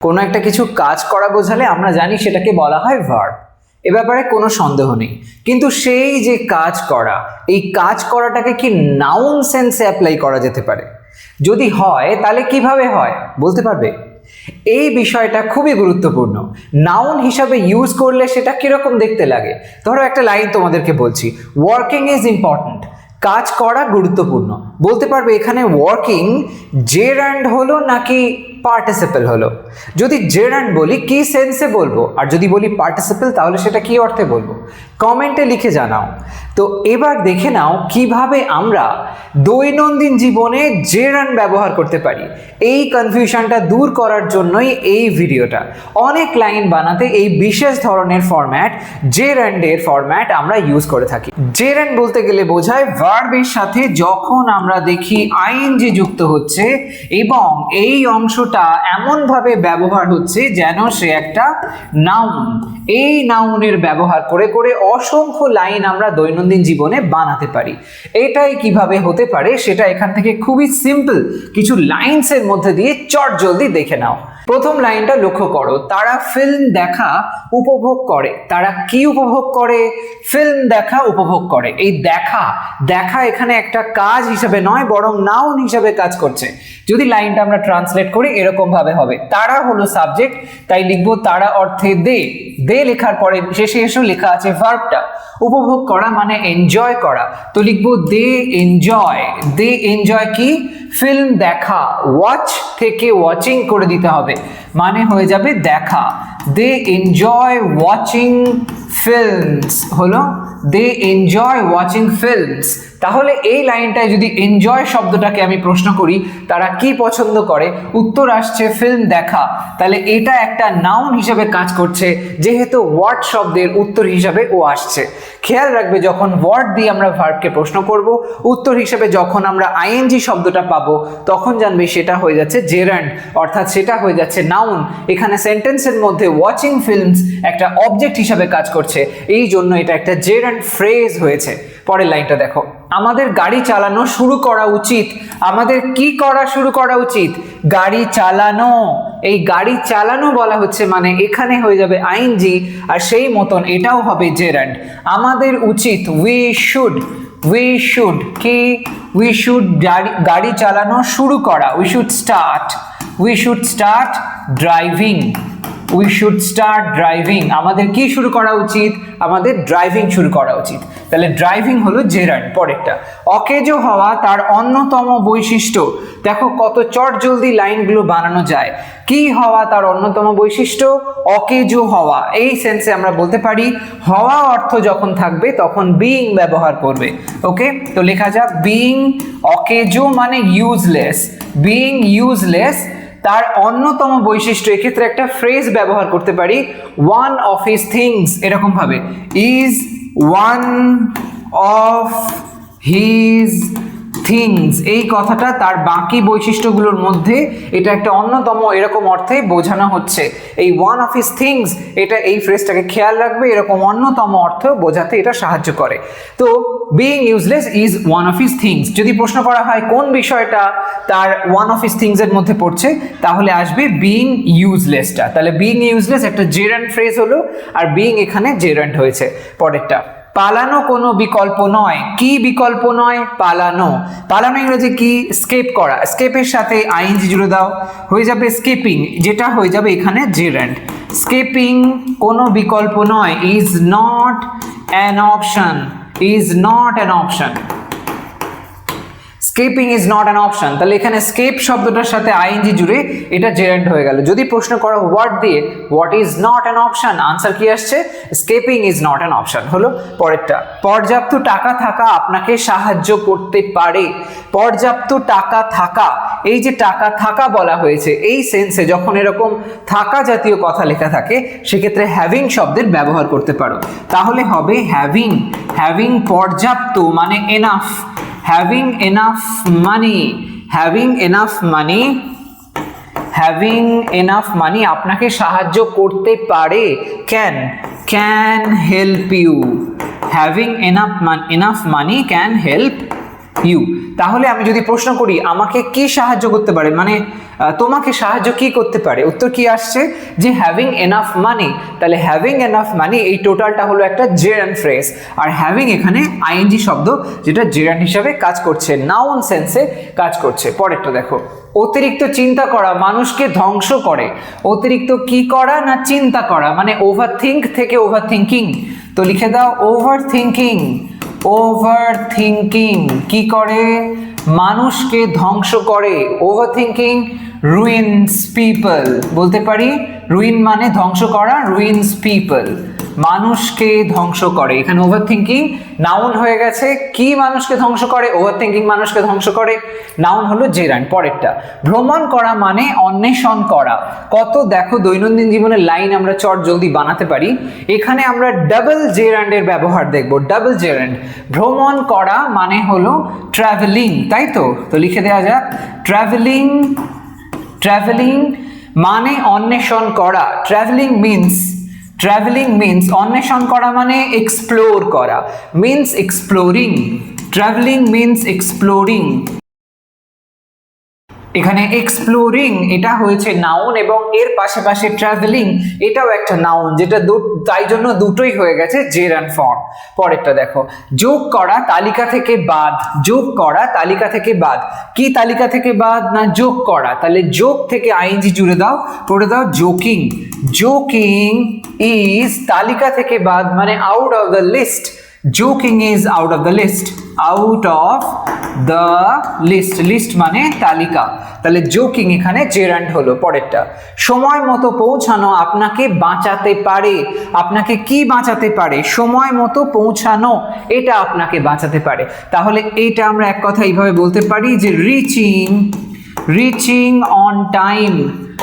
কোনো একটা কিছু কাজ করা বোঝালে আমরা জানি সেটাকে বলা হয় ভার্ব এ ব্যাপারে কোনো সন্দেহ নেই। কিন্তু সেই যে কাজ করা, এই কাজ করাটাকে কি নাউন সেন্সে অ্যাপ্লাই করা যেতে পারে? যদি হয়, তাহলে কীভাবে হয়? বলতে পারবে? এই বিষয়টা খুবই গুরুত্বপূর্ণ। নাউন হিসাবে ইউজ করলে সেটা কীরকম দেখতে লাগে? ধরো একটা লাইন তোমাদেরকে বলছি। ওয়ার্কিং ইজ ইম্পর্ট্যান্ট কাজ করা গুরুত্বপূর্ণ। বলতে পারবে এখানে ওয়ার্কিং জের অ্যান্ড হলো নাকি পার্টিসিপেল হলো। যদি জের অ্যান্ড বলি, কি সেন্সে বলব? আর যদি বলি পার্টিসিপেল তাহলে সেটা কি অর্থে বলব? কমেন্টে লিখে জানাও। তো এবার দেখে নাও কীভাবে আমরা দৈনন্দিন জীবনে জের অ্যান্ড ব্যবহার করতে পারি। এই কনফিউশনটা দূর করার জন্যই এই ভিডিওটা অনেক লাইন বানাতে এই বিশেষ ধরনের ফরম্যাট জের অ্যান্ডের ফরম্যাট আমরা ইউজ করে থাকি। জের অ্যান্ড বলতে গেলে বোঝায় ভার্বের সাথে যখন আমরা দেখি আইএনজি যুক্ত হচ্ছে এবং এই অংশটা এমনভাবে ব্যবহার হচ্ছে যেন সে একটা নাউন এই নাউনের ব্যবহার করে করে অসংখ্য লাইন আমরা দৈনন্দিন জীবনে বানাতে পারি। এটাই কীভাবে হতে পারে সেটা এখান থেকে খুবই সিম্পল কিছু লাইন্সের মধ্যে দিয়ে চট জলদি দেখে নাও। প্রথম লাইনটা লক্ষ্য করো। তারা ফিল্ম দেখা উপভোগ করে। তারা কি উপভোগ করে? ফিল্ম দেখা উপভোগ করে। এই দেখা দেখা এখানে একটা কাজ হিসেবে নয়, বরং নাউন হিসেবে কাজ করছে। যদি লাইনটা আমরা ট্রান্সলেট করি, এরকম ভাবে হবে। তারা হলো সাবজেক্ট তাই লিখব তারা অর্থে দে। দে লেখার পরে শেষে এসেও লেখা আছে ভার্বটা উপভোগ করা মানে এনজয় করা। তো লিখব দে এনজয় দে এনজয় কি? ফিল্ম দেখা ওয়াচ থেকে ওয়াচিং করে দিতে হবে। মানে হয়ে যাবে দেখা। দে এনজয় ওয়াচিং ফিল্মস হলো দে এনজয় ওয়াচিং ফিল্মস তাহলে এই লাইনটায় যদি এনজয় শব্দটাকে আমি প্রশ্ন করি, তারা কি পছন্দ করে? উত্তর আসছে ফিল্ম দেখা। তাহলে এটা একটা নাউন হিসাবে কাজ করছে, যেহেতু ওয়ার্ড শব্দের উত্তর হিসাবে ও আসছে। খেয়াল রাখবে যখন ওয়ার্ড দিয়ে আমরা ভার্বকে প্রশ্ন করব, উত্তর হিসাবে যখন আমরা আইএনজি শব্দটা পাবো, তখন জানবে সেটা হয়ে যাচ্ছে জেরান্ড অর্থাৎ সেটা হয়ে যাচ্ছে নাউন এখানে সেন্টেন্সের মধ্যে ওয়াচিং ফিল্মস একটা অবজেক্ট হিসাবে কাজ করছে। এই জন্য এটা একটা জেরান্ড ফ্রেজ হয়েছে। পরের লাইনটা দেখো। আমাদের গাড়ি চালানো শুরু করা উচিত। আমাদের কি করা শুরু করা উচিত? গাড়ি চালানো। এই গাড়ি চালানো বলা হচ্ছে মানে এখানে হয়ে যাবে আইনজি আর সেই মতন এটাও হবে জেরান্ড আমাদের উচিত উই শুড উই শুড কি? উই শুড গাড়ি গাড়ি চালানো শুরু করা। We should start we should start driving we should start driving আমাদের কি শুরু করা উচিত? আমাদের ড্রাইভিং শুরু করা উচিত। তাহলে ড্রাইভিং হলো জেরান্ড পরেরটা। অকেজো হওয়া তার অন্যতম বৈশিষ্ট্য। দেখো কত চট জলদি লাইনগুলো বানানো যায়। কি হওয়া তার অন্যতম বৈশিষ্ট্য? অকেজো হওয়া। এই সেন্সে আমরা বলতে পারি, হওয়া অর্থ যখন থাকবে তখন বিইং ব্যবহার করবে। ওকে তো লেখা যাক বিইং অকেজো মানে ইউজলেস বিইং ইউজলেস তার অন্যতম বৈশিষ্ট্য, এক্ষেত্রে একটা ফ্রেজ ব্যবহার করতে পারি ওয়ান অফ হিজ থিংস এরকম ভাবে is one of his things. এই কথাটা তার বাকি বৈশিষ্ট্যগুলোর মধ্যে এটা একটা অন্যতম এরকম অর্থে বোঝানো হচ্ছে। এই ওয়ান অফ হিজ থিংস এটা এই ফ্রেজটাকে খেয়াল রাখবে, এরকম অন্যতম অর্থ বোঝাতে এটা সাহায্য করে। তো being useless is one of his things যদি প্রশ্ন করা হয় কোন বিষয়টা তার ওয়ান অফ হিজ থিংস এর মধ্যে পড়ছে, তাহলে আসবে বিইং ইউজলেসটা তাহলে বিইং ইউজলেস একটা জেরান্ড ফ্রেজ হলো, আর বিইং এখানে জেরান্ড হয়েছে। পরেরটা। পালানো কোনো বিকল্প নয়। কি বিকল্প নয়? পালানো। পালানো ইংরেজি কি? স্কেপ করা। স্কেপের সাথে আইনজি জুড়ে দাও। হয়ে যাবে স্কেপিং, যেটা হয়ে যাবে এখানে জিরেন্ট। স্কেপিং কোনো বিকল্প নয়। Is not an option is not an option escaping is not an option তাহলে এখানে স্কেপ শব্দটার সাথে আইএনজি জুড়ে এটা জেরান্ড হয়ে গেল। যদি প্রশ্ন করো ওয়ার্ড দিয়ে what is not an option answer কি আসছে? Escaping is not an option হলো পরেরটা। পর্যাপ্ত টাকা থাকা আপনাকে সাহায্য করতে পারে। পর্যাপ্ত টাকা থাকা, এই যে টাকা থাকা বলা হয়েছে, এই সেন্সে যখন এরকম থাকা জাতীয় কথা লেখা থাকে, সেক্ষেত্রে হ্যাভিং শব্দের ব্যবহার করতে পারো। তাহলে হবে হ্যাভিং হ্যাভিং পর্যাপ্ত মানে enough having enough money, having enough money having enough money আপনাকে সাহায্য করতে পারে can can help you having enough enough money can help you তাহলে আমি যদি প্রশ্ন করি, আমাকে কি সাহায্য করতে পারে? মানে তোমাকে সাহায্য কি করতে পারে? উত্তর কি আসছে? যে হ্যাভিং এনাফ মানি তাহলে হ্যাভিং এনাফ মানি এই টোটালটা হলো একটা জেরান ফ্রেজ আর হ্যাভিং এখানে আইএনজি শব্দ, যেটা জেরান হিসাবে কাজ করছে নাউন সেন্সে কাজ করছে। পরেরটা দেখো। অতিরিক্ত চিন্তা করা মানুষকে ধ্বংস করে। অতিরিক্ত কি করা না চিন্তা করা? মানে ওভার থিঙ্ক থেকে ওভার থিঙ্কিং তো লিখে দাও ওভার থিঙ্কিং ওভার থিঙ্কিং কি করে? মানুষকে ধ্বংস করে। ওভার থিঙ্কিং রুইনস পিপল বলতে পারি রুইন মানে ধ্বংস করা রুইনস পিপল মানুষকে ধ্বংস করে। এখানে ওভার থিঙ্কিং নাউন হয়ে গেছে। কি মানুষকে ধ্বংস করে? ওভার থিঙ্কিং মানুষকে ধ্বংস করে। নাউন হলো জেরান পরেরটা। ভ্রমণ করা মানে অন্বেষণ করা। কত দেখো দৈনন্দিন জীবনের লাইন আমরা চট জলদি বানাতে পারি। এখানে আমরা ডাবল জেরান্ডের ব্যবহার দেখব। ডাবল জেরান্ড ভ্রমণ করা মানে হলো ট্রাভেলিং তাই তো? তো লিখে দেওয়া যাক। ট্রাভেলিং ট্রাভেলিং মানে অন্বেষণ করা। ট্রাভেলিং মিন্স ট্রাভেলিং মিন্স অন্বেষণ করা মানে এক্সপ্লোর করা। Means exploring travelling means exploring এখানে এক্সপ্লোরিং এটা হয়েছে নাউন এবং এর পাশে পাশে ট্রাভেলিং এটাও একটা নাউন যেটা তাই জন্য দুটোই হয়ে গেছে জের অ্যান্ড ফর্ম পরেরটা দেখো, যোগ করা তালিকা থেকে বাদ, যোগ করা তালিকা থেকে বাদ। কি তালিকা থেকে বাদ না যোগ করা? তাহলে যোগ থেকে আইনজি জুড়ে দাও, পড়ে দাও জোকিং জোকিং ইজ তালিকা থেকে বাদ মানে out of the list joking is out of the list out of the list list মানে তালিকা। তাহলে জোকিং এখানে জেরান্ড হলো পরেরটা। সময় মতো পৌঁছানো আপনাকে বাঁচাতে পারে। আপনাকে কি বাঁচাতে পারে? সময় মতো পৌঁছানো, এটা আপনাকে বাঁচাতে পারে। তাহলে এইটা আমরা এক কথা এইভাবে বলতে পারি যে reaching reaching on time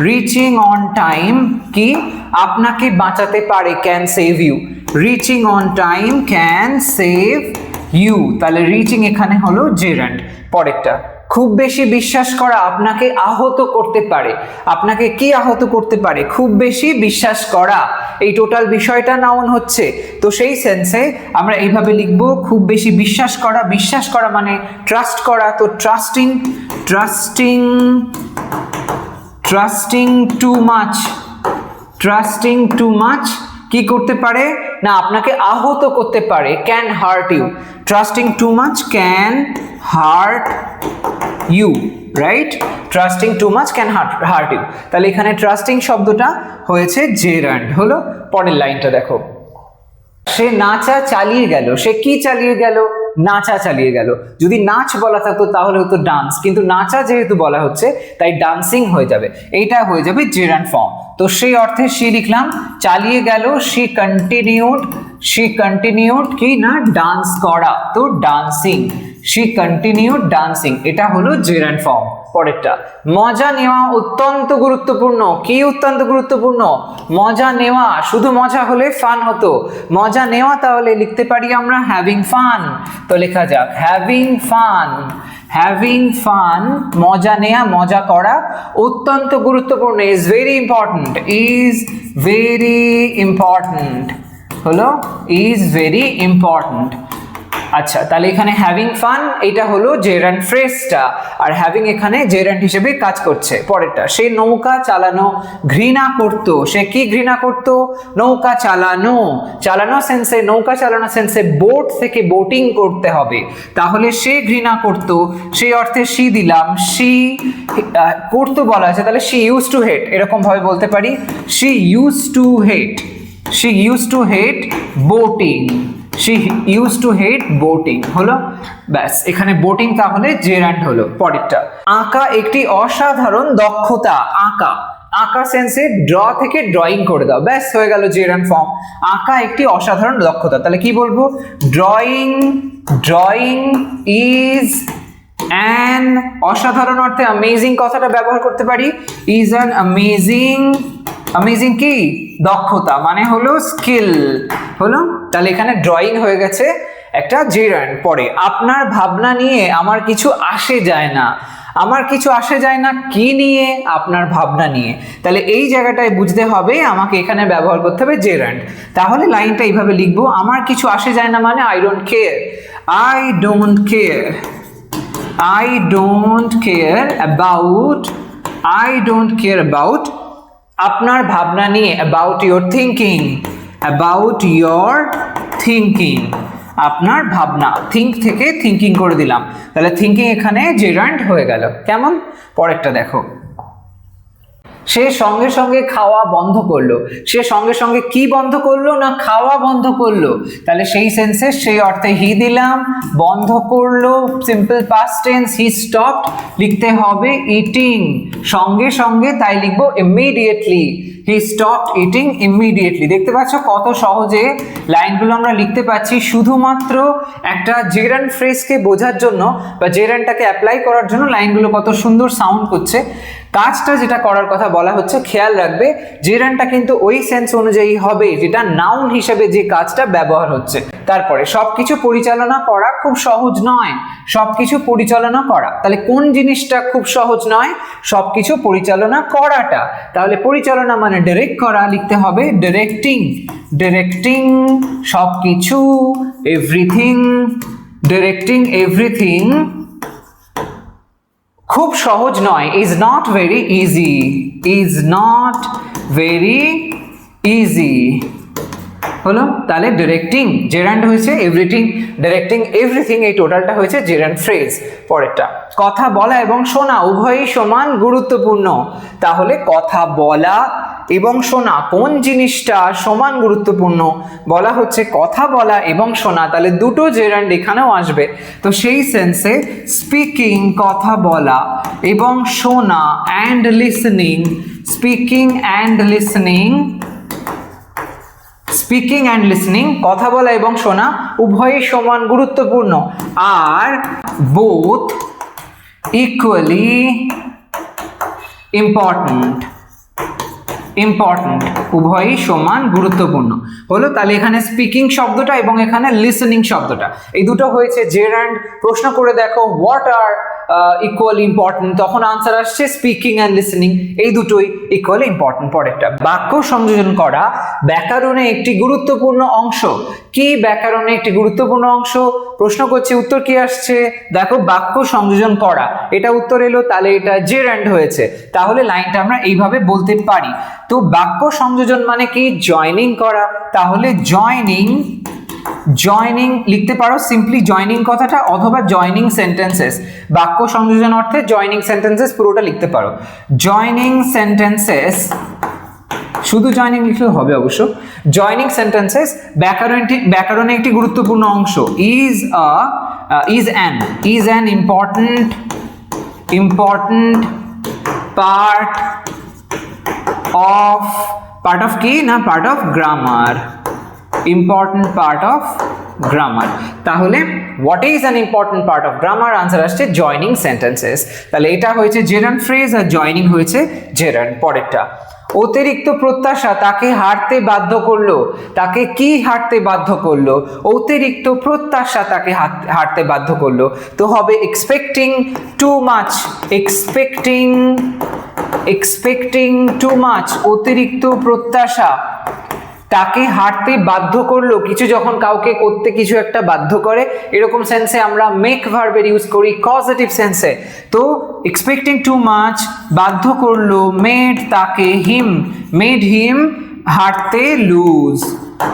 reaching on time কি? আপনাকে বাঁচাতে পারে can save you reaching on time can save you তাহলে রিচিং এখানে হলো জেরান্ড পরেরটা। খুব বেশি বিশ্বাস করা আপনাকে আহত করতে পারে। আপনাকে কি আহত করতে পারে? খুব বেশি বিশ্বাস করা। এই টোটাল বিষয়টা নাউন হচ্ছে। তো সেই সেন্সে আমরা এইভাবে লিখব, খুব বেশি বিশ্বাস করা। বিশ্বাস করা মানে ট্রাস্ট করা। তো trusting trusting trusting too much trusting too much কি করতে পারে? না, আপনাকে আহত করতে পারে। Can hurt you trusting too much can hurt you right trusting too much can hurt hurt you তাহলে এখানে ট্রাস্টিং শব্দটা হয়েছে জেরান্ড হলো পরের লাইনটা দেখো। সে নাচা চালিয়ে গেল। সে কি চালিয়ে গেল? নাচা চালিয়ে গেল। যদি নাচ বলা থাকতো তাহলে হতো ডান্স কিন্তু নাচা যেহেতু বলা হচ্ছে, তাই ডান্সিং হয়ে যাবে। এইটা হয়ে যাবে জেরান ফর্ম তো সেই অর্থে সে লিখলাম, চালিয়ে গেল, সে কন্টিনিউড সে কন্টিনিউড কি না? ডান্স করা। তো ডান্সিং সে কন্টিনিউড ডান্সিং এটা হলো জেরান ফর্ম পরেরটা। মজা নেওয়া অত্যন্ত গুরুত্বপূর্ণ। কি অত্যন্ত গুরুত্বপূর্ণ? মজা নেওয়া, শুধু মজা হলে ফান হতো। মজা নেওয়া তাহলে লিখতে পারি আমরা হ্যাভিং ফান তো লেখা যাক হ্যাভিং ফান হ্যাভিং ফান মজা নেওয়া মজা করা অত্যন্ত গুরুত্বপূর্ণ। Is very important is very important হলো ইজ ভেরি ইম্পর্ট্যান্ট আচ্ছা তাহলে এখানে হ্যাভিং ফান এটা হলো জেরান্ড ফ্রেজটা আর হ্যাভিং এখানে জেরান্ড হিসেবে কাজ করছে, পরেরটা। সে নৌকা চালানো, ঘৃণা করত। সে কি ঘৃণা করত? নৌকা চালানো। চালানো সেন্সে নৌকা চালানো সেন্সে বোট থেকে বোটিং করতে হবে। তাহলে সে ঘৃণা করত। সেই অর্থে সি দিলাম। সি করতো বলা আছে। তাহলে সি ইউজ টু হেট এরকম ভাবে বলতে পারি। She use to hate she use to hate boating she use to hate boating হলো? ব্যাস, এখানে বোটিং তাহলে জেরান্ড হলো, পরেরটা। আঁকা একটি অসাধারণ দক্ষতা, আঁকা। আঁকা সেন্সে ড্র থেকে ড্রয়িং করে দাও। ব্যাস, হয়ে গেল জেরান ফর্ম আঁকা একটি অসাধারণ দক্ষতা। তাহলে কি বলব? ড্রয়িং ড্রয়িং ইজ অ্যান অসাধারণ অর্থে অ্যামেজিং কথাটা ব্যবহার করতে পারি। ইজ অ্যান অ্যামেজিং অ্যামেজিং কি? দক্ষতা মানে হলো স্কিল হলো? তাহলে এখানে ড্রয়িং হয়ে গেছে একটা জেরান পরে। আপনার ভাবনা নিয়ে আমার কিছু আসে যায় না। আমার কিছু আসে যায় না কি নিয়ে? আপনার ভাবনা নিয়ে। তাহলে এই জায়গাটায় বুঝতে হবে, আমাকে এখানে ব্যবহার করতে হবে জেরান্ড তাহলে লাইনটা এইভাবে লিখব, আমার কিছু আসে যায় না মানে I don't care I don't care I don't care about I don't care about আপনার ভাবনা নিয়ে about your thinking about your thinking আপনার ভাবনা থিঙ্ক থেকে থিঙ্কিং করে দিলাম। তাহলে থিঙ্কিং এখানে জেরান্ট হয়ে গেল। কেমন? পরেরটা দেখো। সে সঙ্গে সঙ্গে খাওয়া বন্ধ করল। সে সঙ্গে সঙ্গে কি বন্ধ করল না খাওয়া বন্ধ করল? তাহলে সেই সেন্সে সেই অর্থে হি দিলাম, বন্ধ করল simple past tense he stop লিখতে হবে ইটিং সঙ্গে সঙ্গে তাই লিখব immediately he stop eating immediately দেখতে পাচ্ছ কত সহজে লাইনগুলো আমরা লিখতে পাচ্ছি। শুধুমাত্র একটা জেরান ফ্রেজকে বোঝার জন্য বা জেরানটাকে অ্যাপ্লাই করার জন্য লাইনগুলো কত সুন্দর সাউন্ড করছে। কাজটা যেটা করার কথা বলা হচ্ছে, খেয়াল রাখবে, জেরানটা কিন্তু ওই সেন্স অনুযায়ী হবে যেটা নাউন হিসেবে যে কাজটা ব্যবহার হচ্ছে। তারপরে সব কিছু পরিচালনা করা খুব সহজ নয়। সব কিছু পরিচালনা করা। তাহলে কোন জিনিসটা খুব সহজ নয়? সব কিছু পরিচালনা করাটা। তাহলে পরিচালনা মানে ডিরেক্ট করা লিখতে হবে ডিরেক্টিং ডিরেক্টিং সব কিছু এভরিথিং ডিরেক্টিং এভরিথিং খুব সহজ নয় is not very easy is not very easy হলো তাহলে ডিরেক্টিং জেরান্ড হয়েছে এভরিথিং ডিরেক্টিং এভরিথিং এই টোটালটা হয়েছে জেরান্ড ফ্রেজ পরেরটা। কথা বলা এবং শোনা উভয়ই সমান গুরুত্বপূর্ণ। তাহলে কথা বলা এবং শোনা কোন জিনিসটা সমান গুরুত্বপূর্ণ? বলা হচ্ছে কথা বলা এবং শোনা। তাহলে দুটো জেরান্ড এখানেও আসবে। তো সেই সেন্সে স্পিকিং কথা বলা এবং শোনা and listening speaking and listening speaking and listening কথা বলা এবং শোনা উভয়ই সমান গুরুত্বপূর্ণ। আর বোথ ইকুয়ালি ইম্পর্ট্যান্ট ইম্পর্ট্যান্ট উভয়ই সমান গুরুত্বপূর্ণ। হলো, তাহলে এখানে স্পিকিং শব্দটা এবং এখানে লিসনিং শব্দটা। এই দুটো হয়েছে জের অ্যান্ড প্রশ্ন করে দেখো হোয়াট আর ইকুয়াল ইম্পর্টেন্ট তখন আনসার আসছে স্পিকিং অ্যান্ড লিসনিং এই দুটোই ইকুয়াল ইম্পর্টেন্ট পরেরটা, বাক্য সংযোজন করা ব্যাকরণে একটি গুরুত্বপূর্ণ অংশ। কি ব্যাকরণে একটি গুরুত্বপূর্ণ অংশ? প্রশ্ন করছে, উত্তর কি আসছে? দেখো, বাক্য সংযোজন করা। এটা উত্তর এলো, তাহলে এটা জের অ্যান্ড হয়েছে। তাহলে লাইনটা আমরা এইভাবে বলতে পারি। তো বাক্য সংযোজন মানে কি? জয়নিং করা। তাহলে জয়নিং জয়নিং লিখতে পারো সিম্পলি জয়নিং কথাটা অথবা জয়নিং সেন্টেন্সেস বাক্য সংযোজন অর্থে জয়নিং সেন্টেন্সেস পুরোটা লিখতে পারো। জয়নিং সেন্টেন্সেস শুধু জয়নিং লিখলেও হবে অবশ্য। জয়নিং সেন্টেন্সেস ব্যাকরণ ব্যাকরণে একটি গুরুত্বপূর্ণ অংশ। Is a is an is an important important part of part of কি না part of grammar important part of grammar তাহলে what is an important part of grammar answer আসছে জয়নিং সেন্টেন্সেস তাহলে এটা হয়েছে জেরান ফ্রেজ আর joining হয়েছে gerund পরেরটা। অতিরিক্ত প্রত্যাশা তাকে হারতে বাধ্য করল। তাকে কি হারতে বাধ্য করল? অতিরিক্ত প্রত্যাশা তাকে হারতে বাধ্য করল। তো হবে expecting too much expecting expecting too much অতিরিক্ত প্রত্যাশা। তাকে হাঁটতে বাধ্য করল, কিছু যখন কাউকে করতে কিছু একটা বাধ্য করে, এরকম সেন্সে আমরা মেক ভার্বের ইউজ করি পজিটিভ সেন্সে তো এক্সপেক্টিং টু মাচ বাধ্য করল মেড তাকে হিম মেড হিম হাঁটতে লুজ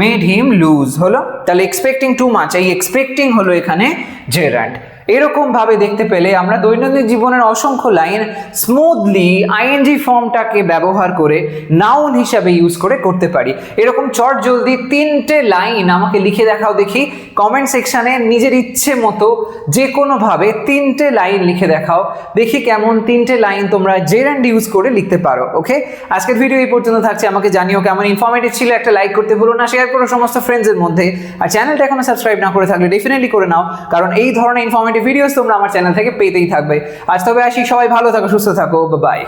মেড হিম লুজ হলো। তাহলে এক্সপেক্টিং টু মাচ এই এক্সপেক্টিং হলো এখানে জেরান্ড এরকম ভাবে দেখতে পেলে আমরা দৈনন্দিন জীবনের অসংখ্য লাইন স্মুথলি আইএনজি ফর্মটাকে ব্যবহার করে নাউন হিসাবে ইউজ করে করতে পারি। এরকম চট জলদি তিনটে লাইন আমাকে লিখে দেখাও দেখি। কমেন্ট সেকশানে নিজের ইচ্ছে মতো যে কোনোভাবে তিনটে লাইন লিখে দেখাও। দেখি কেমন তিনটে লাইন তোমরা জের অ্যান্ড ইউজ করে লিখতে পারো ওকে আজকের ভিডিও এই পর্যন্ত থাকছে। আমাকে জানিও কেমন ইনফরমেটিভ ছিল একটা লাইক করতে ভুলো না শেয়ার করো সমস্ত ফ্রেন্ডসের মধ্যে। আর চ্যানেলটা এখনও সাবস্ক্রাইব না করে থাকলে ডেফিনেটলি করে নাও। কারণ এই ধরনের ইনফরমেটিভ ভিডিওস তোমরা আমার চ্যানেল থেকে পেতেই থাকবে। আজ তবে আসি, সবাই ভালো থাকো, সুস্থ থাকো বাই